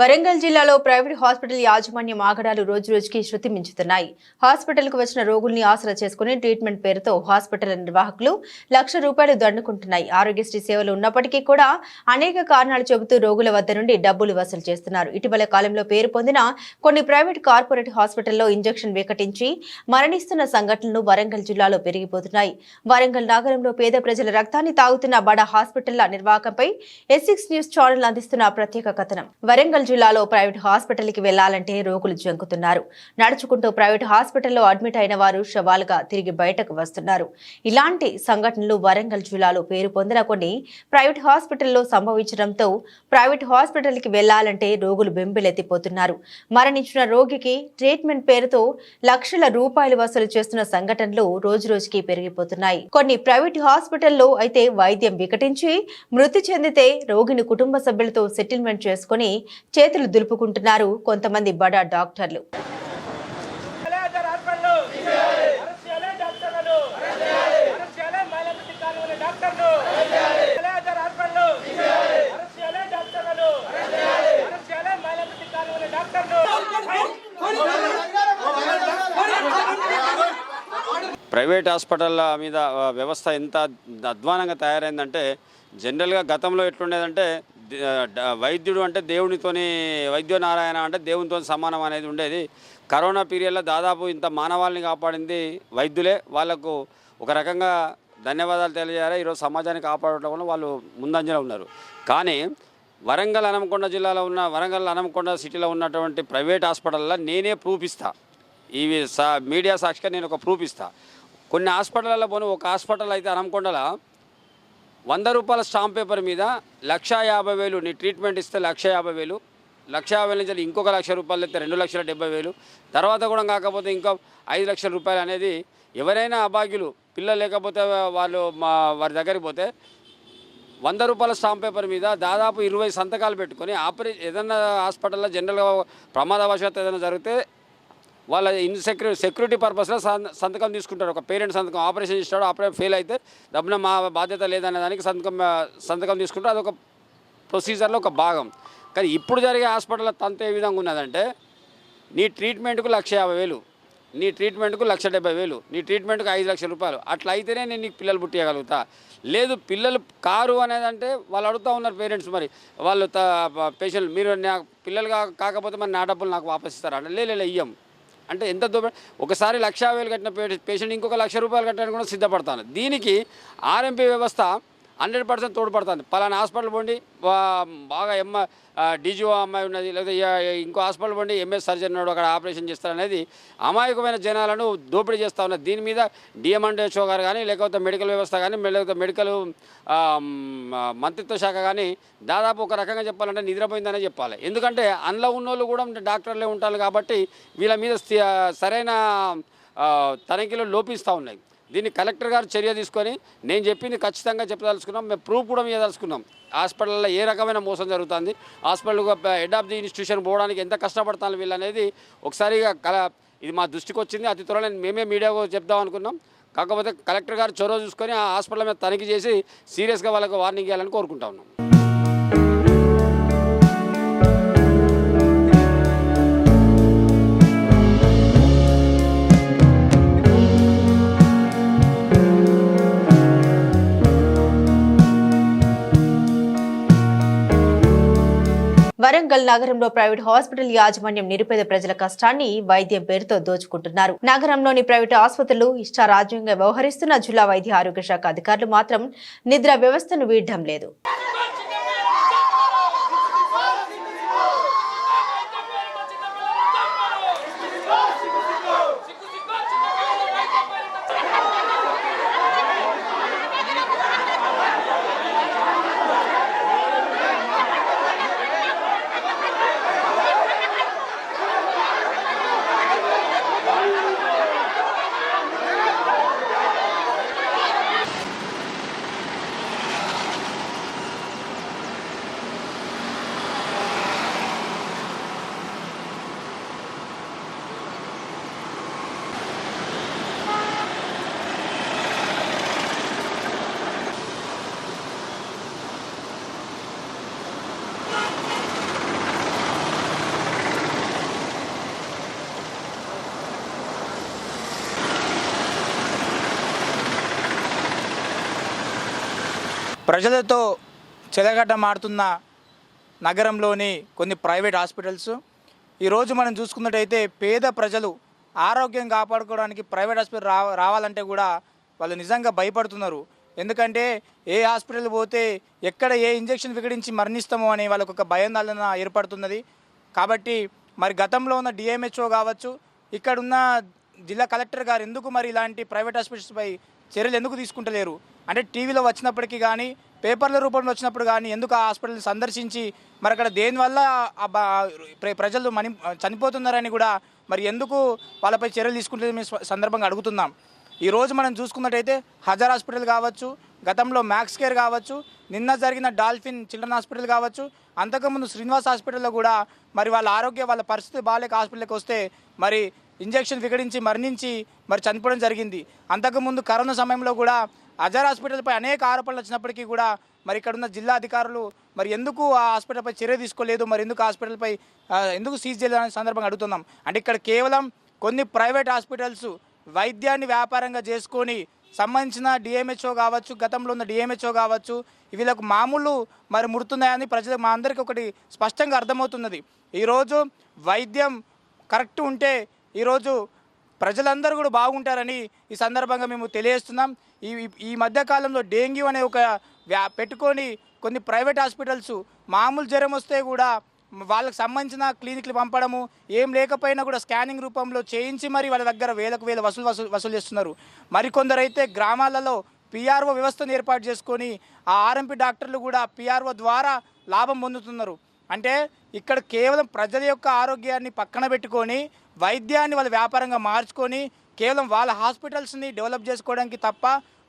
వరంగల్ జిల్లాలో private hospital యాజమాన్యం ఆగడాలు రోజు రోజుకి శృతి మించుతున్నాయి. హాస్పిటల్కు వచ్చిన రోగుల్ని ఆసరా చేసుకుని ట్రీట్మెంట్ పేరుతో హాస్పిటల్ నిర్వాహకులు లక్ష రూపాయలు దండుకుంటున్నాయి. ఆరోగ్యశ్రీ సేవలు ఉన్నప్పటికీ కూడా అనేక కారణాలు చెబుతూ రోగుల వద్ద నుండి డబ్బులు వసూలు చేస్తున్నారు. ఇటీవల కాలంలో పేరు పొందిన కొన్ని ప్రైవేట్ కార్పొరేట్ హాస్పిటల్లో ఇంజెక్షన్ వికటించి మరణిస్తున్న సంఘటనలు వరంగల్ జిల్లాలో పెరిగిపోతున్నాయి. వరంగల్ నగరంలో పేద ప్రజల రక్తాన్ని తాగుతున్న బడా హాస్పిటళ్ళ నిర్వాహకంపై ఎస్సిక్స్ న్యూస్ ఛానల్ అందిస్తున్న ప్రత్యేక కథనం. వరంగల్ జిల్లాలో ప్రైవేట్ హాస్పిటల్కి వెళ్ళాలంటే రోగులు జంకుతున్నారు. నడుచుకుంటూ ప్రైవేట్ హాస్పిటల్లో అడ్మిట్ అయిన వారు శవాలుగా తిరిగి బయటకు వస్తున్నారు. ఇలాంటి సంఘటనలు వరంగల్ జిల్లాలో పేరు పొందిన కొన్ని ప్రైవేట్ హాస్పిటల్లో సంభవించడంతో ప్రైవేట్ హాస్పిటల్కి వెళ్ళాలంటే రోగులు బెంబిలెత్తిపోతున్నారు. మరణించిన రోగికి ట్రీట్మెంట్ పేరుతో లక్షల రూపాయలు వసూలు చేస్తున్న సంఘటనలు రోజు రోజుకి పెరిగిపోతున్నాయి. కొన్ని ప్రైవేట్ హాస్పిటల్లో అయితే వైద్యం వికటించి మృతి చెందితే రోగిని కుటుంబ సభ్యులతో సెటిల్మెంట్ చేసుకుని చేతులు దులుపుకుంటున్నారు కొంతమంది బడా డాక్టర్లు. ప్రైవేట్ హాస్పిటల్ల మీద వ్యవస్థ ఎంత అధ్వానంగా తయారైందంటే జనరల్గా గతంలో ఎట్లుండేదంటే వైద్యుడు అంటే దేవునితోని వైద్య నారాయణ అంటే దేవునితో సమానం అనేది ఉండేది. కరోనా పీరియడ్లో దాదాపు ఇంత మానవాళిని కాపాడింది వైద్యులే. వాళ్ళకు ఒక రకంగా ధన్యవాదాలు తెలియజేయాలి. ఈరోజు సమాజాన్ని కాపాడటంలో వాళ్ళు ముందంజలో ఉన్నారు. కానీ వరంగల్ హనంకొండ జిల్లాలో ఉన్న వరంగల్ హనంకొండ సిటీలో ఉన్నటువంటి ప్రైవేట్ హాస్పిటల్లో నేనే ప్రూఫ్ ఇస్తా. ఇవి సా మీడియా సాక్షిగా నేను ఒక ప్రూఫ్ ఇస్తా. కొన్ని హాస్పిటల్లో పోను ఒక హాస్పిటల్ అయితే హనంకొండల వంద రూపాయల స్టాంప్ పేపర్ మీద లక్ష యాభై వేలు నీ ట్రీట్మెంట్ ఇస్తే లక్ష యాభై వేలు లక్ష యాభై వేల నుంచి ఇంకొక లక్ష రూపాయలు అయితే రెండు లక్షల డెబ్బై వేలు తర్వాత కూడా కాకపోతే ఇంకా ఐదు లక్షల రూపాయలు అనేది ఎవరైనా అభాగ్యులు పిల్లలు లేకపోతే వాళ్ళు మా వారి దగ్గరికి పోతే వంద రూపాయల స్టాంప్ పేపర్ మీద దాదాపు ఇరవై సంతకాలు పెట్టుకొని ఆపరే ఏదైనా హాస్పిటల్లో జనరల్గా ప్రమాదవశాత్తు ఏదైనా జరిగితే వాళ్ళ ఇన్సెక్యూ సెక్యూరిటీ పర్పస్లో సంతకం తీసుకుంటారు. ఒక పేరెంట్ సంతకం ఆపరేషన్ ఇస్తాడు ఆపరేషన్ ఫెయిల్ అయితే డబ్బున మా బాధ్యత లేదనే దానికి సంతకం సంతకం తీసుకుంటారు. అదొక ప్రొసీజర్లో ఒక భాగం. కానీ ఇప్పుడు జరిగే హాస్పిటల్లో తంత ఏ విధంగా ఉన్నదంటే నీ ట్రీట్మెంట్కు లక్ష యాభై వేలు నీ ట్రీట్మెంట్కు లక్ష డెబ్బై వేలు నీ ట్రీట్మెంట్కు ఐదు లక్షల రూపాయలు అట్లా అయితేనే నేను నీకు పిల్లలు పుట్టేయగలుగుతా. లేదు పిల్లలు కారు అనేది అంటే వాళ్ళు అడుగుతూ ఉన్నారు పేరెంట్స్ మరి. వాళ్ళు పేషెంట్ మీరు నా పిల్లలు కా- కాకపోతే మరి నా డబ్బులు నాకు వాపస్ ఇస్తారా అంటే లేదు ఇయ్యం. అంటే ఎంత దూరం? ఒకసారి లక్ష వేలు కట్టిన పేషెంట్ ఇంకొక లక్ష రూపాయలు కట్టడానికి కూడా సిద్ధపడతాను. దీనికి ఆర్ఎంపీ వ్యవస్థ హండ్రెడ్ పర్సెంట్ తోడ్పడుతుంది. పలానా హాస్పిటల్ పోండి బాగా ఎమ్మ డీజీఓ అమ్మాయి ఉన్నది లేదా ఇంకో హాస్పిటల్ పోండి ఎంఎస్ సర్జన్ ఉన్నాడు అక్కడ ఆపరేషన్ చేస్తారనేది అమాయకమైన జనాలను దోపిడీ చేస్తూ ఉన్నది. దీని మీద డిఎంఎండ్హెచ్ఓ గారు కానీ లేకపోతే మెడికల్ వ్యవస్థ కానీ లేకపోతే మెడికల్ మంత్రిత్వ శాఖ కానీ దాదాపు ఒక రకంగా చెప్పాలంటే నిద్రపోయిందనే చెప్పాలి. ఎందుకంటే అందులో ఉన్నోళ్ళు కూడా డాక్టర్లే ఉంటారు కాబట్టి వీళ్ళ మీద సరైన తనిఖీలు లోపిస్తూ ఉన్నాయి. దీన్ని కలెక్టర్ గారు చర్య తీసుకొని నేను చెప్పింది ఖచ్చితంగా చెప్పదలుచుకున్నాం. మేము ప్రూఫ్ కూడా ఇవ్వదలుచుకున్నాం. హాస్పిటల్లో ఏ రకమైన మోసం జరుగుతుంది? Hospital head of the institution పోవడానికి ఎంత కష్టపడతాను వీళ్ళు అనేది ఒకసారిగా కల ఇది మా దృష్టికి వచ్చింది. అతి త్వరలో మేమే మీడియాకు చెప్దాం అనుకున్నాం. కాకపోతే కలెక్టర్ గారు చొరవ చూసుకొని ఆ హాస్పిటల్ మీద తనిఖీ చేసి సీరియస్గా వాళ్ళకు వార్నింగ్ ఇవ్వాలని కోరుకుంటా ఉన్నాం. వరంగల్ నగరంలో ప్రైవేట్ హాస్పిటల్ యాజమాన్యం నిరుపేద ప్రజల కష్టాన్ని వైద్యం పేరుతో దోచుకుంటున్నారు. నగరంలోని ప్రైవేట్ ఆసుపత్రులు ఇష్టారాజ్యంగా వ్యవహరిస్తున్న జిల్లా వైద్య ఆరోగ్య శాఖ అధికారులు మాత్రం నిద్ర వ్యవస్థను వీడడం లేదు. ప్రజలతో చెలగడ్డ మారుతున్న నగరంలోని కొన్ని ప్రైవేట్ హాస్పిటల్స్. ఈరోజు మనం చూసుకున్నట్టయితే పేద ప్రజలు ఆరోగ్యం కాపాడుకోవడానికి ప్రైవేట్ హాస్పిటల్ రా రావాలంటే కూడా వాళ్ళు నిజంగా భయపడుతున్నారు. ఎందుకంటే ఏ హాస్పిటల్ పోతే ఎక్కడ ఏ ఇంజెక్షన్ వికడించి మరణిస్తామో అని వాళ్ళకు ఒక భయాందోళన ఏర్పడుతున్నది. కాబట్టి మరి గతంలో ఉన్న డిఎంహెచ్ఓ కావచ్చు ఇక్కడున్న జిల్లా కలెక్టర్ గారు ఎందుకు మరి ఇలాంటి ప్రైవేట్ హాస్పిటల్స్పై చర్యలు ఎందుకు తీసుకుంటలేరు? అంటే టీవీలో వచ్చినప్పటికీ కానీ పేపర్ల రూపంలో వచ్చినప్పుడు కానీ ఎందుకు ఆ హాస్పిటల్ని సందర్శించి మరి అక్కడ దేనివల్ల ప్రజలు మని చనిపోతున్నారని కూడా మరి ఎందుకు వాళ్ళపై చర్యలు తీసుకుంటే మేము సందర్భంగా అడుగుతున్నాం. ఈ రోజు మనం చూసుకున్నట్టయితే హజార్ హాస్పిటల్ కావచ్చు గతంలో మ్యాక్స్ కేర్ కావచ్చు నిన్న జరిగిన డాల్ఫిన్ చిల్డ్రన్ హాస్పిటల్ కావచ్చు అంతకుముందు శ్రీనివాస్ హాస్పిటల్లో కూడా మరి వాళ్ళ ఆరోగ్య వాళ్ళ పరిస్థితి బాగాలేక హాస్పిటల్కి వస్తే మరి ఇంజెక్షన్ వికటించి మరణించి మరి చనిపోవడం జరిగింది. అంతకుముందు కరోనా సమయంలో కూడా అజర్ హాస్పిటల్పై అనేక ఆరోపణలు వచ్చినప్పటికీ కూడా మరి ఇక్కడ ఉన్న జిల్లా అధికారులు మరి ఎందుకు ఆ హాస్పిటల్పై చర్య తీసుకోలేదు? మరి ఎందుకు హాస్పిటల్పై ఎందుకు సీజ్ చేయలేదు అనే సందర్భంగా అడుగుతున్నాం. అంటే ఇక్కడ కేవలం కొన్ని ప్రైవేట్ హాస్పిటల్స్ వైద్యాన్ని వ్యాపారంగా చేసుకొని సంబంధించిన డిఎంహెచ్ఓ కావచ్చు గతంలో ఉన్న డిఎంహెచ్ఓ కావచ్చు వీళ్ళకు మామూలు మరి ముడుతున్నాయని ప్రజలకు మా అందరికీ ఒకటి స్పష్టంగా అర్థమవుతున్నది. ఈరోజు వైద్యం కరెక్ట్ ఉంటే ఈరోజు ప్రజలందరూ కూడా బాగుంటారని ఈ సందర్భంగా మేము తెలియజేస్తున్నాం. ఈ ఈ మధ్యకాలంలో డెంగ్యూ అనే ఒక వ్యా పెట్టుకొని కొన్ని ప్రైవేట్ హాస్పిటల్స్ మామూలు జ్వరం వస్తే కూడా వాళ్ళకి సంబంధించిన క్లినిక్లు పంపడము ఏం లేకపోయినా కూడా స్కానింగ్ రూపంలో చేయించి మరి వాళ్ళ దగ్గర వేలకు వేల వసూలు వసూలు వసూలు చేస్తున్నారు. మరికొందరైతే గ్రామాలలో పిఆర్ఓ వ్యవస్థను ఏర్పాటు చేసుకొని ఆ ఆర్ఎంపీ డాక్టర్లు కూడా పిఆర్ఓ ద్వారా లాభం పొందుతున్నారు. అంటే ఇక్కడ కేవలం ప్రజల యొక్క ఆరోగ్యాన్ని పక్కన పెట్టుకొని వైద్యాన్ని వాళ్ళ వ్యాపారంగా మార్చుకొని కేవలం వాళ్ళ హాస్పిటల్స్ని డెవలప్ చేసుకోవడానికి తప్ప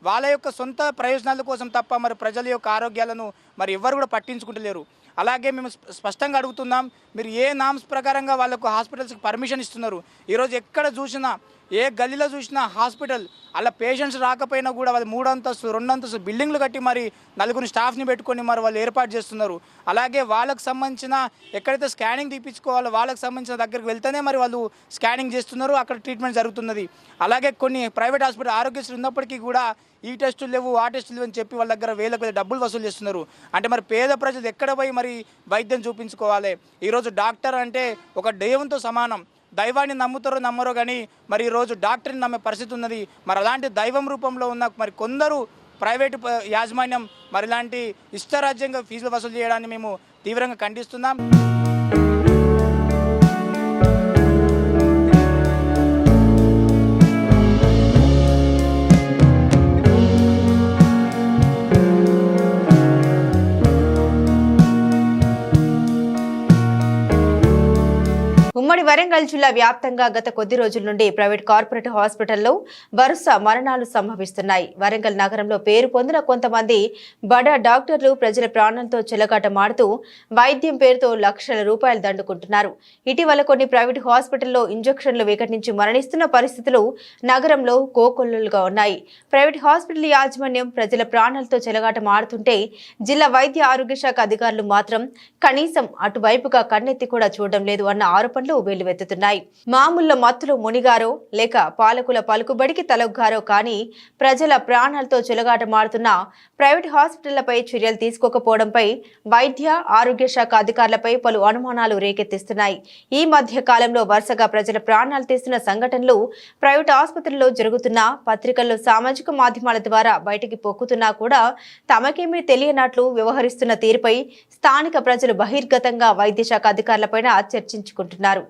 వాళ్ళ యొక్క సొంత ప్రయోజనాల కోసం తప్ప మరి ప్రజల యొక్క ఆరోగ్యాలను మరి ఎవ్వరు కూడా పట్టించుకుంటలేరు. అలాగే మేము స్పష్టంగా అడుగుతున్నాం మీరు ఏ నామ్స్ ప్రకారంగా వాళ్ళకు హాస్పిటల్స్కి పర్మిషన్ ఇస్తున్నారు? ఈరోజు ఎక్కడ చూసినా ఏ గల్లీలో చూసినా హాస్పిటల్ అలా పేషెంట్స్ రాకపోయినా కూడా వాళ్ళు మూడు అంతస్తు రెండు అంతస్తు బిల్డింగ్లు కట్టి మరి నలుగురు స్టాఫ్ని పెట్టుకొని మరి వాళ్ళు ఏర్పాటు చేస్తున్నారు. అలాగే వాళ్ళకి సంబంధించిన ఎక్కడైతే స్కానింగ్ తీపించుకోవాలో వాళ్ళకి సంబంధించిన దగ్గరికి వెళ్తేనే మరి వాళ్ళు స్కానింగ్ చేస్తున్నారు అక్కడ ట్రీట్మెంట్ జరుగుతున్నది. అలాగే కొన్ని ప్రైవేట్ హాస్పిటల్ ఆరోగ్యశ్రీ ఉన్నప్పటికీ కూడా ఈ టెస్టులు లేవు ఆ టెస్టులు లేవు అని చెప్పి వాళ్ళ దగ్గర వేలకు వేల డబ్బులు వసూలు చేస్తున్నారు. అంటే మరి పేద ప్రజలు ఎక్కడ పోయి మరి వైద్యం చూపించుకోవాలి? ఈరోజు డాక్టర్ అంటే ఒక దైవంతో సమానం. దైవాన్ని నమ్ముతారో నమ్మరో కానీ మరి ఈరోజు డాక్టర్ని నమ్మే పరిస్థితి ఉన్నది. మరి అలాంటి దైవం రూపంలో ఉన్న మరి కొందరు ప్రైవేటు యాజమాన్యం మరి ఇలాంటి ఇష్టరాజ్యంగా ఫీజులు వసూలు చేయడాన్ని మేము తీవ్రంగా ఖండిస్తున్నాం. వరంగల్ జిల్లా వ్యాప్తంగా గత కొద్ది రోజుల నుండి ప్రైవేట్ కార్పొరేట్ హాస్పిటల్లో వరుస మరణాలు సంభవిస్తున్నాయి. వరంగల్ నగరంలో పేరు పొందిన కొంతమంది బడా డాక్టర్లు ప్రజల ప్రాణంతో చెలగాటమాడుతూ వైద్యం పేరుతో లక్షల రూపాయలు దండుకుంటున్నారు. ఇటీవల కొన్ని ప్రైవేట్ హాస్పిటల్లో ఇంజక్షన్లు వికటించి మరణిస్తున్న పరిస్థితులు నగరంలో కోకొల్లులుగా ఉన్నాయి. ప్రైవేట్ హాస్పిటల్ యాజమాన్యం ప్రజల ప్రాణాలతో చెలగాటమాడుతుంటే జిల్లా వైద్య ఆరోగ్య శాఖ అధికారులు మాత్రం కనీసం అటువైపుగా కన్నెత్తి కూడా చూడడం లేదు అన్న ఆరోపణలు వెల్లువెత్తుతున్నాయి. మామూళ్ళ మత్తులు మునిగారో లేక పాలకుల పలుకుబడికి తలొగ్గారో కానీ ప్రజల ప్రాణాలతో చెలగాటమాడుతున్న ప్రైవేట్ హాస్పిటళ్ళపై చర్యలు తీసుకోకపోవడంపై వైద్య ఆరోగ్య శాఖ అధికారులపై పలు అనుమానాలు రేకెత్తిస్తున్నాయి. ఈ మధ్య కాలంలో వరుసగా ప్రజల ప్రాణాలు తీస్తున్న సంఘటనలు ప్రైవేట్ ఆసుపత్రుల్లో జరుగుతున్న పత్రికల్లో సామాజిక మాధ్యమాల ద్వారా బయటికి పొక్కుతున్నా కూడా తమకేమీ తెలియనట్లు వ్యవహరిస్తున్న తీరుపై స్థానిక ప్రజలు బహిర్గతంగా వైద్య శాఖ అధికారులపైన చర్చించుకుంటున్నారు.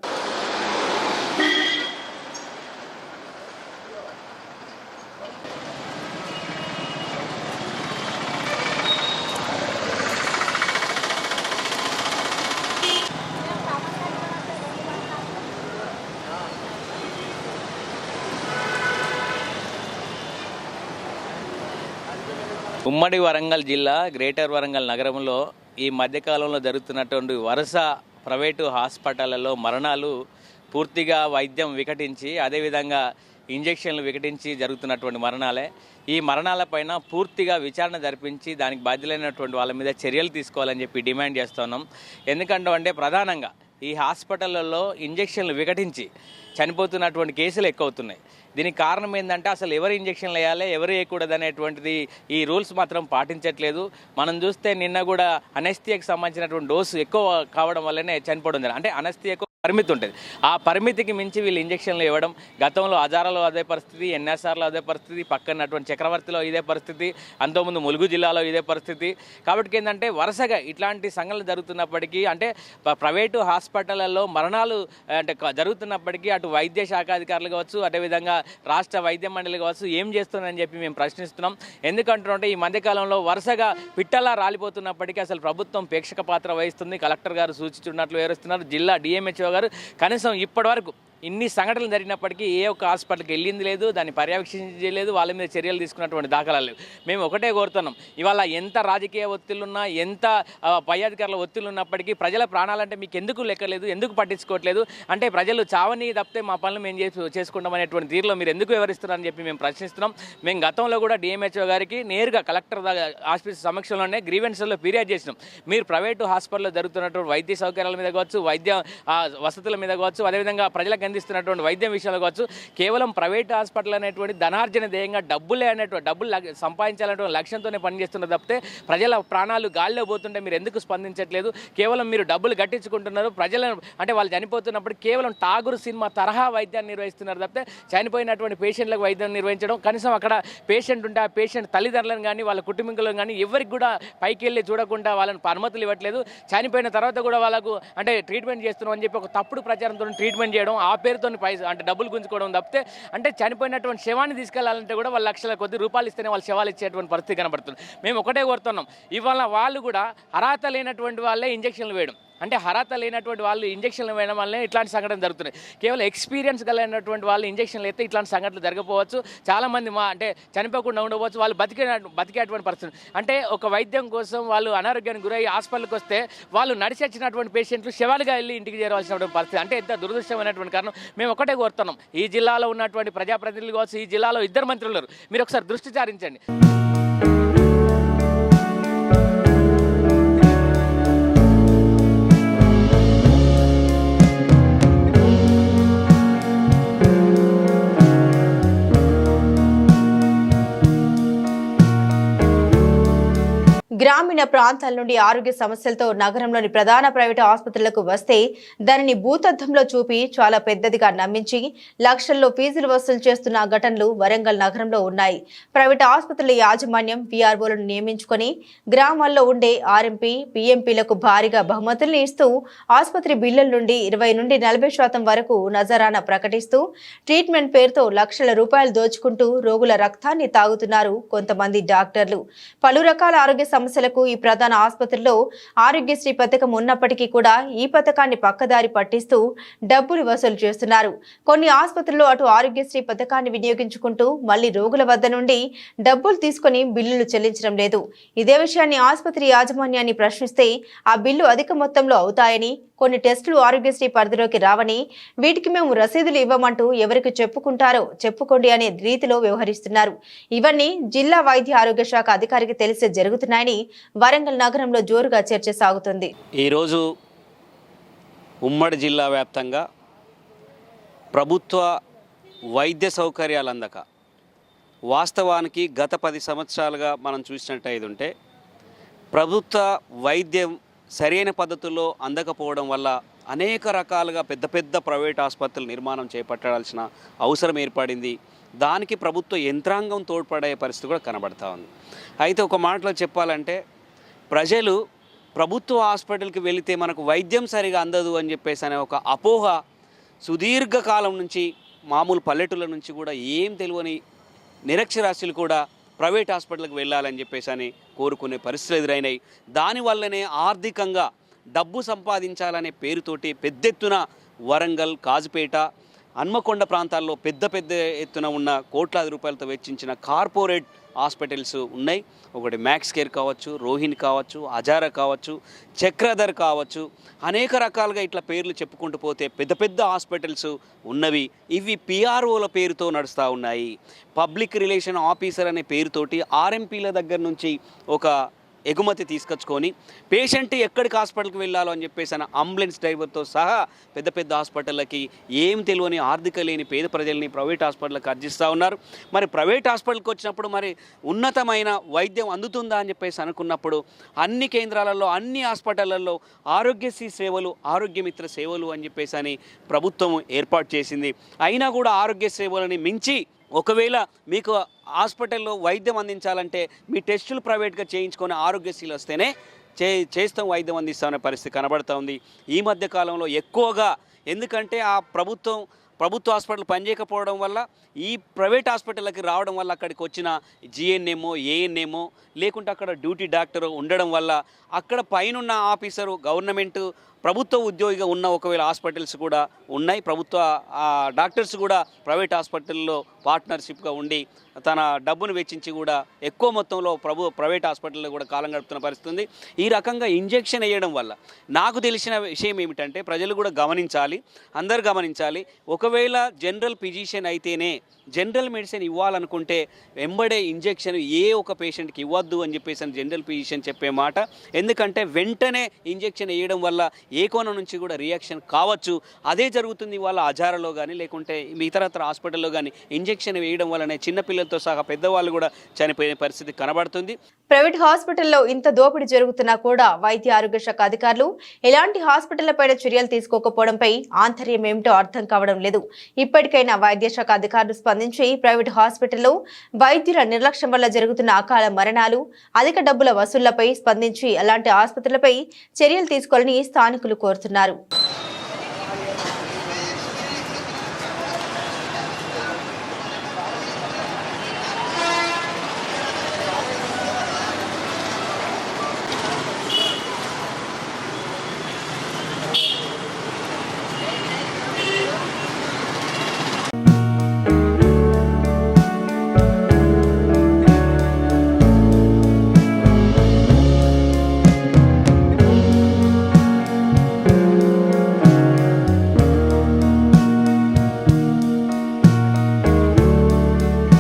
ఉమ్మడి వరంగల్ జిల్లా గ్రేటర్ వరంగల్ నగరంలో ఈ మధ్యకాలంలో జరుగుతున్నటువంటి వరుస ప్రైవేటు హాస్పిటళ్ళలో మరణాలు పూర్తిగా వైద్యం వికటించి అదేవిధంగా ఇంజెక్షన్లు వికటించి జరుగుతున్నటువంటి మరణాలే. ఈ మరణాలపైన పూర్తిగా విచారణ జరిపించి దానికి బాధ్యులైనటువంటి వాళ్ళ మీద చర్యలు తీసుకోవాలని చెప్పి డిమాండ్ చేస్తున్నాం. ఎందుకంటే అంటే ప్రధానంగా ఈ హాస్పిటళ్ళలో ఇంజక్షన్లు వికటించి చనిపోతున్నటువంటి కేసులు ఎక్కువ అవుతున్నాయి దీనికి కారణం ఏంటంటే అసలు ఎవరు ఇంజక్షన్లు వేయాలి ఎవరు వేయకూడదు అనేటువంటిది ఈ రూల్స్ మాత్రం పాటించట్లేదు. మనం చూస్తే నిన్న కూడా అనస్థియాకి సంబంధించినటువంటి డోసు ఎక్కువ కావడం వల్లనే చనిపోవడం జరిగింది. అంటే అనస్థియాకు పరిమితి ఉంటుంది. ఆ పరిమితికి మించి వీళ్ళు ఇంజక్షన్లు ఇవ్వడం గతంలో అజారాలో అదే పరిస్థితి ఎన్ఎస్ఆర్లో అదే పరిస్థితి పక్కనటువంటి చక్రవర్తిలో ఇదే పరిస్థితి అంతకుముందు ములుగు జిల్లాలో ఇదే పరిస్థితి. కాబట్టి ఏంటంటే వరుసగా ఇట్లాంటి సంఘటనలు జరుగుతున్నప్పటికీ అంటే ప్రైవేటు హాస్పిటళ్ళలో మరణాలు అంటే జరుగుతున్నప్పటికీ అటు వైద్య శాఖ అధికారులు కావచ్చు అదేవిధంగా రాష్ట్ర వైద్య మండలి కావచ్చు ఏం చేస్తుందని చెప్పి మేము ప్రశ్నిస్తున్నాం. ఎందుకంటుంటే ఈ మధ్యకాలంలో వరుసగా పిట్టలా రాలిపోతున్నప్పటికీ అసలు ప్రభుత్వం ప్రేక్షక పాత్ర వహిస్తుంది. కలెక్టర్ గారు సూచించున్నట్లు వివరిస్తున్నారు. జిల్లా డిఎంహెచ్ఓ గారు కనీసం ఇప్పటి వరకు ఇన్ని సంఘటనలు జరిగినప్పటికీ ఏ ఒక్క హాస్పిటల్కి వెళ్ళింది లేదు దాన్ని పర్యవేక్షించలేదు వాళ్ళ మీద చర్యలు తీసుకున్నటువంటి దాఖలాలు లేవు. మేము ఒకటే కోరుతున్నాం. ఇవాళ ఎంత రాజకీయ ఒత్తిళ్ళున్నా ఎంత పై అధికారుల ఒత్తిళ్ళు ఉన్నప్పటికీ ప్రజల ప్రాణాలంటే మీకు ఎందుకు లెక్కలేదు ఎందుకు పట్టించుకోవట్లేదు? అంటే ప్రజలు చావని తప్పితే మా పనులు మేము చేసు చేసుకుంటాం అనేటువంటి తీరులో మీరు ఎందుకు వివరిస్తున్నారని చెప్పి మేము ప్రశ్నిస్తున్నాం. మేము గతంలో కూడా డిఎంహెచ్ఓ గారికి నేరుగా కలెక్టర్ హాస్పిటల్ ఆఫీస్ సమక్షంలోనే గ్రీవెన్స్లో ఫిర్యాదు చేసినాం. మీరు ప్రైవేటు హాస్పిటల్లో జరుగుతున్నటువంటి వైద్య సౌకర్యాల మీద కావచ్చు వైద్య వసతుల మీద కావచ్చు అదేవిధంగా ప్రజలకు అందిస్తున్నటువంటి వైద్యం విషయంలో కావచ్చు కేవలం ప్రైవేట్ హాస్పిటల్ అనేటువంటి ధనార్జన ధ్యేయంగా డబ్బులే అనేటువంటి డబ్బులు సంపాదించాలనేటువంటి లక్ష్యంతోనే పనిచేస్తున్నారు తప్పితే ప్రజల ప్రాణాలు గాల్లో పోతుంటే మీరు ఎందుకు స్పందించట్లేదు? కేవలం మీరు డబ్బులు కట్టించుకుంటున్నారు ప్రజలను అంటే వాళ్ళు చనిపోతున్నప్పుడు కేవలం టాగూర్ సినిమా తరహా వైద్యాన్ని నిర్వహిస్తున్నారు తప్పితే చనిపోయినటువంటి పేషెంట్లకు వైద్యం నిర్వహించడం కనీసం అక్కడ పేషెంట్ ఉంటే ఆ పేషెంట్ తల్లిదండ్రులను కానీ వాళ్ళ కుటుంబీకులను కానీ ఎవరికి కూడా పైకి వెళ్ళి చూడకుండా వాళ్ళని అనుమతులు ఇవ్వట్లేదు. చనిపోయిన తర్వాత కూడా వాళ్ళకు అంటే ట్రీట్మెంట్ చేస్తున్నాం అని చెప్పి ఒక తప్పుడు ప్రచారంతో ట్రీట్మెంట్ చేయడం ఆ పేరుతో పైస అంటే డబ్బులు గుంజుకోవడం తప్పితే అంటే చనిపోయినటువంటి శవాన్ని తీసుకెళ్ళాలంటే కూడా వాళ్ళ లక్షల కొద్ది రూపాయలు ఇస్తేనే వాళ్ళు శవాలు ఇచ్చేటువంటి పరిస్థితి కనబడుతుంది. మేము ఒకటే కోరుతున్నాం. ఇవాళ వాళ్ళు కూడా అర్హత లేనటువంటి వాళ్ళే ఇంజక్షన్లు వేయడం. అంటే అర్హత లేనటువంటి వాళ్ళు ఇంజక్షన్లు వేయడం వల్లనే ఇట్లాంటి సంఘటన జరుగుతున్నాయి. కేవలం ఎక్స్పీరియన్స్ కలిగినటువంటి వాళ్ళు ఇంజక్షన్లు అయితే ఇట్లాంటి సంఘటనలు జరగకపోవచ్చు. చాలామంది మా అంటే చనిపోకుండా ఉండవచ్చు వాళ్ళు బతికే బతికేటువంటి పరిస్థితి అంటే ఒక వైద్యం కోసం వాళ్ళు అనారోగ్యానికి గురై హాస్పిటల్కి వస్తే వాళ్ళు నడిచి వచ్చినటువంటి పేషెంట్లు శవాలుగా వెళ్ళి ఇంటికి చేరవలసినటువంటి పరిస్థితి. అంటే ఎంత దురదృష్టమైనటువంటి కారణం. మేము ఒకటే కోరుతున్నాం. ఈ జిల్లాలో ఉన్నటువంటి ప్రజాప్రతినిధులు కావచ్చు ఈ జిల్లాలో ఇద్దరు మంత్రులు ఉన్నారు. మీరు ఒకసారి దృష్టి సారించండి. గ్రామీణ ప్రాంతాల నుండి ఆరోగ్య సమస్యలతో నగరంలోని ప్రధాన ప్రైవేటు ఆసుపత్రులకు వస్తే దానిని భూతద్దంలో చూపి చాలా పెద్దదిగా నమ్మించి లక్షల్లో ఫీజులు వసూలు చేస్తున్న ఘటనలు వరంగల్ నగరంలో ఉన్నాయి. ప్రైవేటు ఆసుపత్రుల యాజమాన్యం వీఆర్ఓలను నియమించుకొని గ్రామాల్లో ఉండే ఆర్ఎంపీ పీఎంపీలకు భారీగా బహుమతుల్ని ఇస్తూ ఆసుపత్రి బిల్లుల నుండి ఇరవై నుండి నలభై శాతం వరకు నజరానా ప్రకటిస్తూ ట్రీట్మెంట్ పేరుతో లక్షల రూపాయలు దోచుకుంటూ రోగుల రక్తాన్ని తాగుతున్నారు కొంతమంది డాక్టర్లు. పలు రకాల ఆరోగ్య సమస్యలకు ఈ ప్రధాన ఆసుపత్రిలో ఆరోగ్యశ్రీ పథకం ఉన్నప్పటికీ కూడా ఈ పథకాన్ని పక్కదారి పట్టిస్తూ డబ్బులు వసూలు చేస్తున్నారు. కొన్ని ఆసుపత్రుల్లో అటు ఆరోగ్యశ్రీ పథకాన్ని వినియోగించుకుంటూ మళ్ళీ రోగుల వద్ద నుండి డబ్బులు తీసుకొని బిల్లులు చెల్లించడం లేదు. ఇదే విషయాన్ని ఆసుపత్రి యాజమాన్యాన్ని ప్రశ్నిస్తే ఆ బిల్లు అధిక మొత్తంలో అవుతాయని కొన్ని టెస్టులు ఆరోగ్యశ్రీ పరిధిలోకి రావని వీటికి మేము రసీదులు ఇవ్వమంటూ ఎవరికి చెప్పుకుంటారో చెప్పుకోండి అనే రీతిలో వ్యవహరిస్తున్నారు. ఇవన్నీ జిల్లా వైద్య ఆరోగ్య శాఖ అధికారికి తెలిసే జరుగుతున్నాయని వరంగల్ నగరంలో జోరుగా చర్చ సాగుతుంది. ఈరోజు ఉమ్మడి జిల్లా వ్యాప్తంగా ప్రభుత్వ వైద్య సౌకర్యాలు అందక వాస్తవానికి గత పది సంవత్సరాలుగా మనం చూసినట్టయితే ఉంటే ప్రభుత్వ వైద్యం సరైన పద్ధతుల్లో అందకపోవడం వల్ల అనేక రకాలుగా పెద్ద పెద్ద ప్రైవేట్ ఆసుపత్రులు నిర్మాణం చేపట్టాల్సిన అవసరం ఏర్పడింది. దానికి ప్రభుత్వ యంత్రాంగం తోడ్పడే పరిస్థితి కూడా కనబడతా ఉంది. అయితే ఒక మాటలో చెప్పాలంటే ప్రజలు ప్రభుత్వ హాస్పిటల్కి వెళితే మనకు వైద్యం సరిగా అందదు అని చెప్పేసి అనే ఒక అపోహ సుదీర్ఘకాలం నుంచి మామూలు పల్లెటూళ్ళ నుంచి కూడా ఏం తెలియని నిరక్షరాస్యులు కూడా ప్రైవేట్ హాస్పిటల్కి వెళ్ళాలని చెప్పేసి అని కోరుకునే పరిస్థితులు ఎదురైనాయి. దానివల్లనే ఆర్థికంగా డబ్బు సంపాదించాలనే పేరుతోటి పెద్ద ఎత్తున వరంగల్ కాజుపేట హన్మకొండ ప్రాంతాల్లో పెద్ద పెద్ద ఎత్తున ఉన్న కోట్లాది రూపాయలతో వెచ్చించిన కార్పొరేట్ హాస్పిటల్స్ ఉన్నాయి. ఒకటి మ్యాక్స్ కేర్ కావచ్చు రోహిణి కావచ్చు అజారా కావచ్చు చక్రధర్ కావచ్చు. అనేక రకాలుగా ఇట్లా పేర్లు చెప్పుకుంటూ పోతే పెద్ద పెద్ద హాస్పిటల్స్ ఉన్నవి. ఇవి పిఆర్ఓల పేరుతో నడుస్తూ ఉన్నాయి. పబ్లిక్ రిలేషన్ ఆఫీసర్ అనే పేరుతోటి ఆర్ఎంపీల దగ్గర నుంచి ఒక ఎగుమతి తీసుకొచ్చుకొని పేషెంట్ ఎక్కడికి హాస్పిటల్కి వెళ్ళాలో అని చెప్పేసి అని అంబులెన్స్ డ్రైవర్తో సహా పెద్ద పెద్ద హాస్పిటళ్ళకి ఏం తెలియని ఆర్థిక లేని పేద ప్రజల్ని ప్రైవేట్ హాస్పిటల్కి అర్జిస్తూ ఉన్నారు. మరి ప్రైవేట్ హాస్పిటల్కి వచ్చినప్పుడు మరి ఉన్నతమైన వైద్యం అందుతుందా అని చెప్పేసి అనుకున్నప్పుడు అన్ని కేంద్రాలలో అన్ని హాస్పిటళ్ళలో ఆరోగ్యశ్రీ సేవలు ఆరోగ్యమిత్ర సేవలు అని చెప్పేసి అని ప్రభుత్వం ఏర్పాటు చేసింది. అయినా కూడా ఆరోగ్య సేవలని మించి ఒకవేళ మీకు హాస్పిటల్లో వైద్యం అందించాలంటే మీ టెస్టులు ప్రైవేట్గా చేయించుకొని ఆరోగ్యశ్రీలు వస్తేనే చే చేస్తాం వైద్యం అందిస్తామనే పరిస్థితి కనబడుతూ ఉంది. ఈ మధ్య కాలంలో ఎక్కువగా ఎందుకంటే ఆ ప్రభుత్వం ప్రభుత్వ హాస్పిటల్ పనిచేయకపోవడం వల్ల ఈ ప్రైవేట్ హాస్పిటల్కి రావడం వల్ల అక్కడికి వచ్చిన జిఎన్ఏమో ఏఎన్ఏమో లేకుంటే అక్కడ డ్యూటీ డాక్టర్ ఉండడం వల్ల అక్కడ పైనున్న ఆఫీసరు గవర్నమెంట్ ప్రభుత్వ ఉద్యోగిగా ఉన్న ఒకవేళ హాస్పిటల్స్ కూడా ఉన్నాయి. ప్రభుత్వ డాక్టర్స్ కూడా ప్రైవేట్ హాస్పిటల్లో పార్ట్నర్షిప్గా ఉండి తన డబ్బును వెచ్చించి కూడా ఎక్కువ మొత్తంలో ప్రభు ప్రైవేట్ హాస్పిటల్లో కూడా కాలం గడుపుతున్న పరిస్థితి ఉంది ఈ రకంగా ఇంజెక్షన్ వేయడం వల్ల నాకు తెలిసిన విషయం ఏమిటంటే ప్రజలు కూడా గమనించాలి అందరు గమనించాలి. ఒక ఒకవేళ జనరల్ ఫిజిషియన్ అయితేనే జనరల్ మెడిసిన్ ఇవ్వాలనుకుంటే వెంబడే ఇంజెక్షన్ ఏ ఒక పేషెంట్కి ఇవ్వద్దు అని చెప్పేసి జనరల్ ఫిజిషియన్ చెప్పే మాట. ఎందుకంటే వెంటనే ఇంజెక్షన్ వేయడం వల్ల ఏ కోణం నుంచి కూడా రియాక్షన్ కావచ్చు. అదే జరుగుతుంది వాళ్ళ అజారలో కానీ లేకుంటే ఇతరత్ర హాస్పిటల్లో కానీ ఇంజెక్షన్ వేయడం వల్లనే చిన్నపిల్లలతో సహా పెద్దవాళ్ళు కూడా చనిపోయే పరిస్థితి కనబడుతుంది. ప్రైవేట్ హాస్పిటల్లో ఇంత దోపిడీ జరుగుతున్నా కూడా వైద్య ఆరోగ్య శాఖ అధికారులు ఎలాంటి హాస్పిటళ్ళపై చర్యలు తీసుకోకపోవడంపై ఆంతర్యం ఏమిటో అర్థం కావడం లేదు. ఇప్పటికైనా వైద్య శాఖ అధికారులు స్పందించి ప్రైవేట్ హాస్పిటల్లో వైద్యుల నిర్లక్ష్యం వల్ల జరుగుతున్న అకాల మరణాలు అధిక డబ్బుల వసూళ్ళపై స్పందించి అలాంటి ఆసుపత్రులపై చర్యలు తీసుకోవాలని స్థానికులు కోరుతున్నారు.